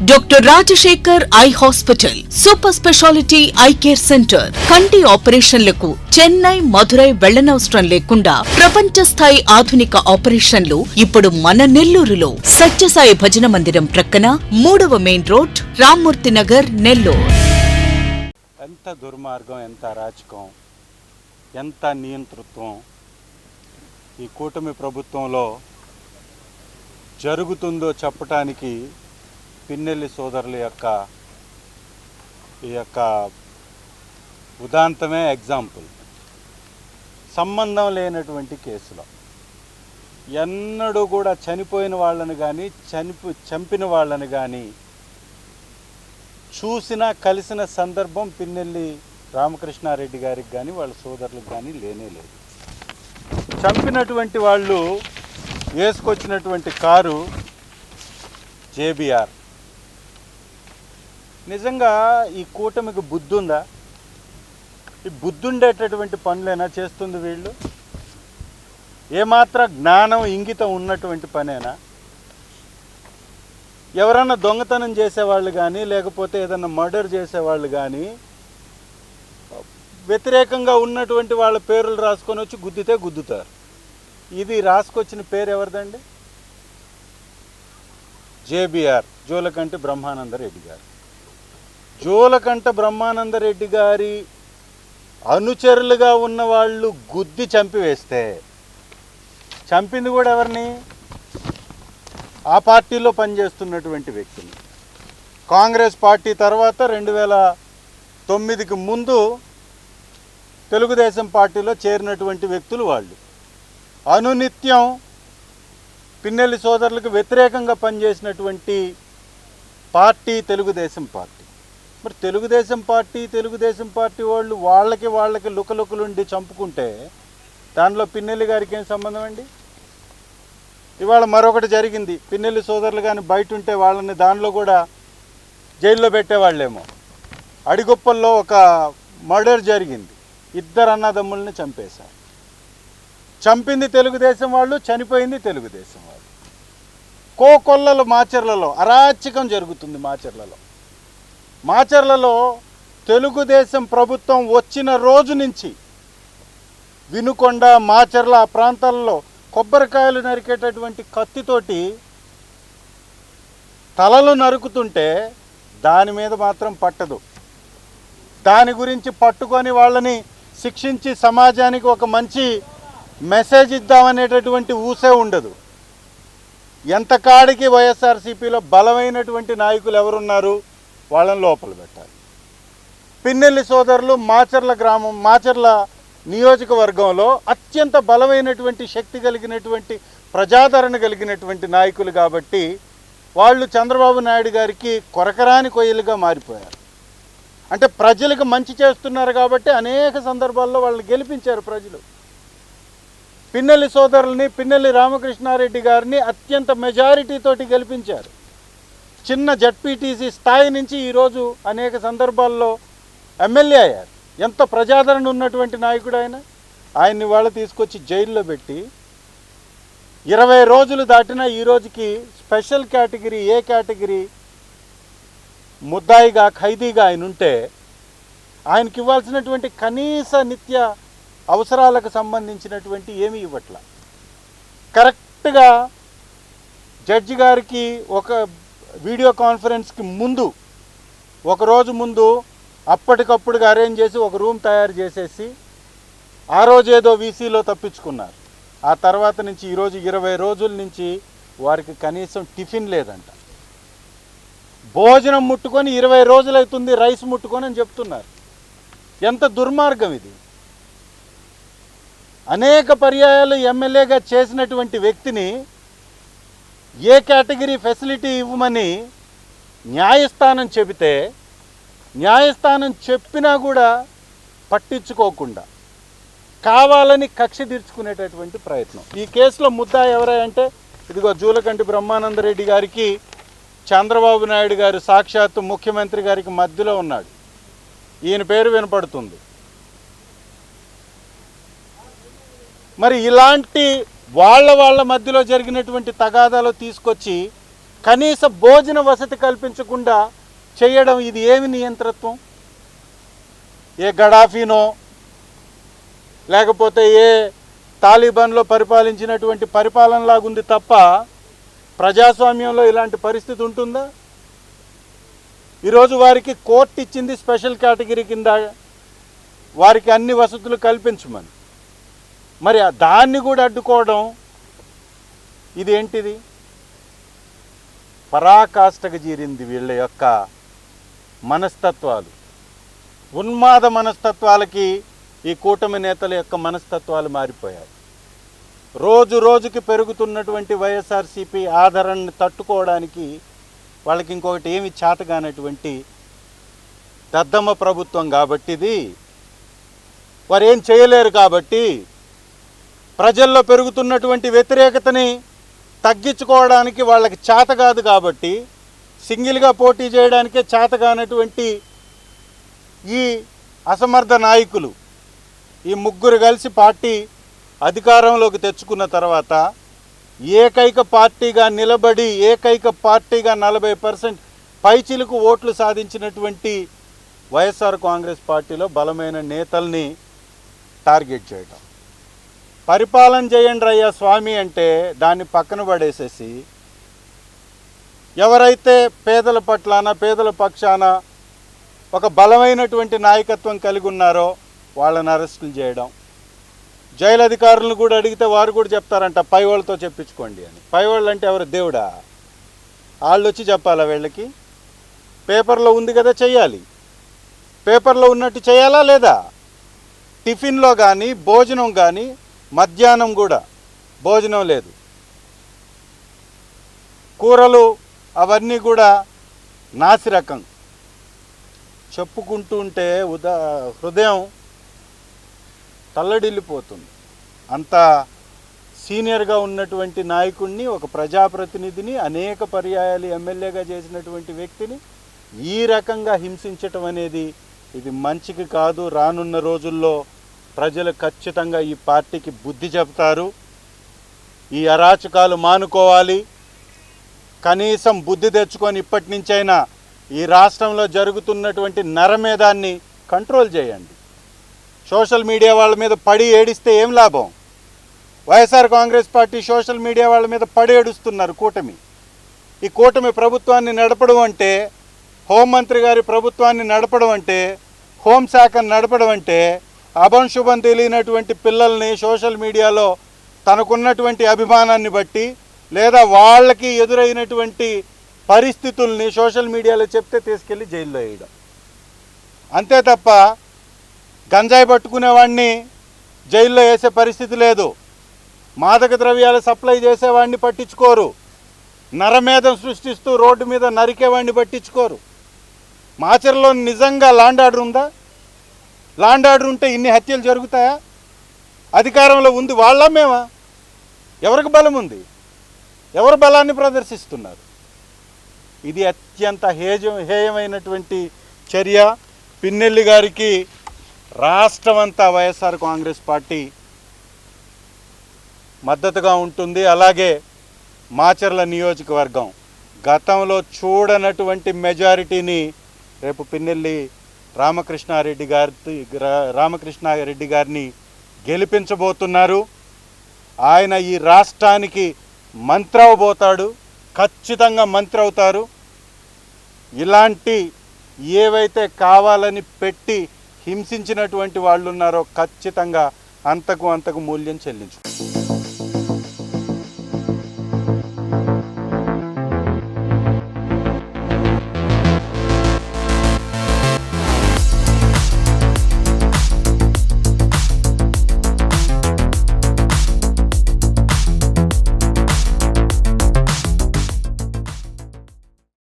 Doctor Rajasekhar eye hospital super speciality eye care centre కంటి ఆపరేషన్లకు చెన్నై మధురై వెళ్ళనవసరం లేకుండా ప్రపంచ స్థాయి ఆధునిక ఆపరేషన్లు ఇప్పుడు మన నెల్లూరులో సత్యసాయి భజన మందిరం ప్రక్కన మూడవ మెయిన్ రోడ్ రామ్మూర్తి నగర్ నెల్లూరు ఎంత దుర్మార్గం ఎంత అరాచకం ఎంత నియంతృత్వం ఈ కూటమి ప్రభుత్వంలో జరుగుతుందో చెప్పటానికి పిన్నెల్లి సోదరుల యొక్క ఈ యొక్క ఉదాంతమే ఎగ్జాంపుల్ సంబంధం లేనటువంటి కేసులో ఎన్నడూ కూడా చనిపోయిన వాళ్ళని కానీ చనిపో చంపిన వాళ్ళని కానీ చూసిన కలిసిన సందర్భం పిన్నెల్లి రామకృష్ణారెడ్డి గారికి కానీ వాళ్ళ సోదరులకు కానీ లేనే లేదు. చంపినటువంటి వాళ్ళు వేసుకొచ్చినటువంటి కారు జేబీఆర్. నిజంగా ఈ కూటమికి బుద్ధి ఉందా ఈ బుద్ధి ఉండేటటువంటి పనులేనా చేస్తుంది వీళ్ళు? ఏమాత్ర జ్ఞానం ఇంగితం ఉన్నటువంటి పనేనా? ఎవరన్నా దొంగతనం చేసేవాళ్ళు కానీ లేకపోతే ఏదన్నా మర్డర్ చేసేవాళ్ళు కానీ వ్యతిరేకంగా ఉన్నటువంటి వాళ్ళ పేర్లు రాసుకొని వచ్చి గుద్దితే గుద్దుతారు. ఇది రాసుకొచ్చిన పేరు ఎవరిదండి? జేబీఆర్ జోలకంటి బ్రహ్మానంద రెడ్డి గారు. జోలకంట బ్రహ్మానంద రెడ్డి గారి అనుచరులుగా ఉన్న వాళ్ళు గుద్ది చంపివేస్తే చంపింది కూడా ఎవరిని? ఆ పార్టీలో పనిచేస్తున్నటువంటి వ్యక్తిని. కాంగ్రెస్ పార్టీ తర్వాత రెండు వేల తొమ్మిదికి ముందు తెలుగుదేశం పార్టీలో చేరినటువంటి వ్యక్తులు వాళ్ళు. అనునిత్యం పిన్నెల్లి సోదరులకు వ్యతిరేకంగా పనిచేసినటువంటి పార్టీ తెలుగుదేశం పార్టీ. మరి తెలుగుదేశం పార్టీ తెలుగుదేశం పార్టీ వాళ్ళు వాళ్ళకి వాళ్ళకి లుకలుకలుండి చంపుకుంటే దానిలో పిన్నెల్లి గారికి ఏం సంబంధం అండి? ఇవాళ మరొకటి జరిగింది. పిన్నెల్లి సోదరులు కానీ బయట ఉంటే వాళ్ళని దానిలో కూడా జైల్లో పెట్టేవాళ్ళేమో. అడిగొప్పల్లో ఒక మర్డర్ జరిగింది. ఇద్దరు అన్నదమ్ముల్ని చంపేశారు. చంపింది తెలుగుదేశం వాళ్ళు చనిపోయింది తెలుగుదేశం వాళ్ళు. కోకొల్లలు మాచర్లలో అరాచకం జరుగుతుంది మాచర్లలో. మాచర్లలో తెలుగుదేశం ప్రభుత్వం వచ్చిన రోజు నుంచి వినుకొండ మాచర్ల ఆ ప్రాంతాల్లో కొబ్బరికాయలు నరికేటటువంటి కత్తితోటి తలలు నరుకుతుంటే దాని మీద మాత్రం పట్టదు. దాని గురించి పట్టుకొని వాళ్ళని శిక్షించి సమాజానికి ఒక మంచి మెసేజ్ ఇద్దామనేటటువంటి ఊసే ఉండదు. ఎంతకాడికి వైఎస్ఆర్సీపీలో బలమైనటువంటి నాయకులు ఎవరున్నారు? వాళ్ళని లోపల పెట్టాలి. పిన్నెల్లి సోదరులు మాచర్ల గ్రామం మాచర్ల నియోజకవర్గంలో అత్యంత బలమైనటువంటి శక్తి కలిగినటువంటి ప్రజాదరణ కలిగినటువంటి నాయకులు కాబట్టి వాళ్ళు చంద్రబాబు నాయుడు గారికి కొరకరాని కొయ్యలుగా మారిపోయారు. అంటే ప్రజలకు మంచి చేస్తున్నారు కాబట్టి అనేక సందర్భాల్లో వాళ్ళని గెలిపించారు ప్రజలు. పిన్నెల్లి సోదరుల్ని పిన్నెల్లి రామకృష్ణారెడ్డి గారిని అత్యంత మెజారిటీతోటి గెలిపించారు. చిన్న జడ్పీటీసీ స్థాయి నుంచి ఈరోజు అనేక సందర్భాల్లో ఎమ్మెల్యే అయ్యారు. ఎంత ప్రజాదరణ ఉన్నటువంటి నాయకుడు ఆయన? ఆయన్ని వాళ్ళు తీసుకొచ్చి జైల్లో పెట్టి ఇరవై రోజులు దాటినా ఈ రోజుకి స్పెషల్ కేటగిరీ ఏ కేటగిరీ ముద్దాయిగా ఖైదీగా ఆయన ఉంటే ఆయనకి ఇవ్వాల్సినటువంటి కనీస నిత్య అవసరాలకు సంబంధించినటువంటి ఏమీ ఇవ్వట్ల. కరెక్ట్గా జడ్జి గారికి ఒక వీడియో కాన్ఫరెన్స్కి ముందు ఒక రోజు ముందు అప్పటికప్పుడుగా అరేంజ్ చేసి ఒక రూమ్ తయారు చేసేసి ఆ రోజు ఏదో వీసీలో తప్పించుకున్నారు. ఆ తర్వాత నుంచి ఈరోజు ఇరవై రోజుల నుంచి వారికి కనీసం టిఫిన్ లేదంట. భోజనం ముట్టుకొని ఇరవై రోజులు అవుతుంది రైస్ ముట్టుకొని అని చెప్తున్నారు. ఎంత దుర్మార్గం ఇది. అనేక పర్యాయాలు ఎమ్మెల్యేగా చేసినటువంటి వ్యక్తిని ఏ కేటగిరీ ఫెసిలిటీ ఇవ్వమని న్యాయస్థానం చెబితే న్యాయస్థానం చెప్పినా కూడా పట్టించుకోకుండా కావాలని కక్ష తీర్చుకునేటటువంటి ప్రయత్నం. ఈ కేసులో ముద్దా ఎవరంటే ఇదిగో జూలకంటి బ్రహ్మానందరెడ్డి గారికి చంద్రబాబు నాయుడు గారు సాక్షాత్తు ముఖ్యమంత్రి గారికి మధ్యలో ఉన్నాడు. ఈయన పేరు వినపడుతుంది. మరి ఇలాంటి వాళ్ళ వాళ్ళ మధ్యలో జరిగినటువంటి తగాదాలు తీసుకొచ్చి కనీస భోజన వసతి కల్పించకుండా చేయడం ఇది ఏమి నియంత్రత్వం ఏ గడాఫీనో లేకపోతే ఏ తాలిబాన్లో పరిపాలించినటువంటి పరిపాలనలాగుంది తప్ప ప్రజాస్వామ్యంలో ఇలాంటి పరిస్థితి ఉంటుందా? ఈరోజు వారికి కోర్టు ఇచ్చింది స్పెషల్ కేటగిరీ కింద వారికి అన్ని వసతులు కల్పించమని. మరి దాన్ని కూడా అడ్డుకోవడం ఇది ఏంటిది పరాకాష్ఠకు జీరింది వీళ్ళ యొక్క మనస్తత్వాలు. ఉన్మాద మనస్తత్వాలకి ఈ కూటమి నేతల యొక్క మనస్తత్వాలు మారిపోయాయి. రోజు రోజుకి పెరుగుతున్నటువంటి వైఎస్ఆర్సీపీ ఆదరణని తట్టుకోవడానికి వాళ్ళకి ఇంకొకటి ఏమి చేతగానటువంటి దద్దమ్మ ప్రభుత్వం కాబట్టి ఇది వారు ఏం చేయలేరు కాబట్టి ప్రజల్లో పెరుగుతున్నటువంటి వ్యతిరేకతని తగ్గించుకోవడానికి వాళ్ళకి చేత కాదు కాబట్టి సింగిల్గా పోటీ చేయడానికే చేత కానటువంటి ఈ అసమర్థ నాయకులు ఈ ముగ్గురు కలిసి పార్టీ అధికారంలోకి తెచ్చుకున్న తర్వాత ఏకైక పార్టీగా నిలబడి ఏకైక పార్టీగా నలభై పర్సెంట్ పైచిలకు ఓట్లు సాధించినటువంటి వైఎస్ఆర్ కాంగ్రెస్ పార్టీలో బలమైన నేతల్ని టార్గెట్ చేయటం. పరిపాలన చేయండి అయ్యా స్వామి అంటే దాన్ని పక్కన పడేసేసి ఎవరైతే పేదల పట్లన పేదల పక్షాన ఒక బలమైనటువంటి నాయకత్వం కలిగి ఉన్నారో వాళ్ళని అరెస్టులు చేయడం. జైలు అధికారులను కూడా అడిగితే వారు కూడా చెప్తారంట పై వాళ్ళతో చెప్పించుకోండి అని. పై వాళ్ళు అంటే ఎవరు? దేవుడా? వాళ్ళు వచ్చి చెప్పాలా వీళ్ళకి? పేపర్లో ఉంది కదా చెయ్యాలి. పేపర్లో ఉన్నట్టు చేయాలా లేదా? టిఫిన్లో కానీ భోజనం కానీ మధ్యాహ్నం కూడా భోజనం లేదు. కూరలు అవన్నీ కూడా నాసిరకం. చెప్పుకుంటూ ఉంటే ఉదా హృదయం తల్లడిల్లిపోతుంది. అంత సీనియర్గా ఉన్నటువంటి నాయకుడిని ఒక ప్రజాప్రతినిధిని అనేక పర్యాయాలు ఎమ్మెల్యేగా చేసినటువంటి వ్యక్తిని ఈ రకంగా హింసించటం అనేది ఇది మంచికి కాదు. రానున్న రోజుల్లో ప్రజలు ఖచ్చితంగా ఈ పార్టీకి బుద్ధి చెబుతారు. ఈ అరాచకాలు మానుకోవాలి. కనీసం బుద్ధి తెచ్చుకొని ఇప్పటి నుంచైనా ఈ రాష్ట్రంలో జరుగుతున్నటువంటి నరమేధాన్ని కంట్రోల్ చేయండి. సోషల్ మీడియా వాళ్ళ మీద పడి ఏడిస్తే ఏం లాభం? YSR Congress party social media వాళ్ళ మీద పడి ఏడుస్తున్నారు కూటమి. ఈ కూటమి ప్రభుత్వాన్ని నడపడం అంటే హోంమంత్రి గారి ప్రభుత్వాన్ని నడపడం అంటే హోంశాఖను నడపడం అంటే అభంశుభం తెలియనటువంటి పిల్లల్ని సోషల్ మీడియాలో తనకున్నటువంటి అభిమానాన్ని బట్టి లేదా వాళ్ళకి ఎదురైనటువంటి పరిస్థితుల్ని సోషల్ మీడియాలో చెప్తే తీసుకెళ్ళి జైల్లో వేయడం. అంతే తప్ప గంజాయి పట్టుకునేవాడిని జైల్లో వేసే పరిస్థితి లేదు. మాదక ద్రవ్యాలు సప్లై చేసేవాడిని పట్టించుకోరు. నరమేధం సృష్టిస్తూ రోడ్డు మీద నరికేవాడిని పట్టించుకోరు. మాచర్లో నిజంగా లాండ్ ఆర్డర్ ఉందా? లాండ్ ఆర్డర్ ఉంటే ఇన్ని హత్యలు జరుగుతాయా? అధికారంలో ఉంది వాళ్ళ మేమా? ఎవరికి బలం ఉంది? ఎవరు బలాన్ని ప్రదర్శిస్తున్నారు? ఇది అత్యంత హేజ హేయమైనటువంటి చర్య. పిన్నెల్లి గారికి రాష్ట్రం అంతా వైఎస్ఆర్ కాంగ్రెస్ పార్టీ మద్దతుగా ఉంటుంది. అలాగే మాచర్ల నియోజకవర్గం. గతంలో చూడనటువంటి మెజారిటీని రేపు పిన్నెల్లి రామకృష్ణారెడ్డి గారి రామకృష్ణారెడ్డి గారిని గెలిపించబోతున్నారు. ఆయన ఈ రాష్ట్రానికి మంత్రి అవబోతాడు ఖచ్చితంగా మంత్రి అవుతారు ఇలాంటి ఏవైతే కావాలని పెట్టి హింసించినటువంటి వాళ్ళు ఉన్నారో ఖచ్చితంగా అంతకు అంతకు మూల్యం చెల్లించు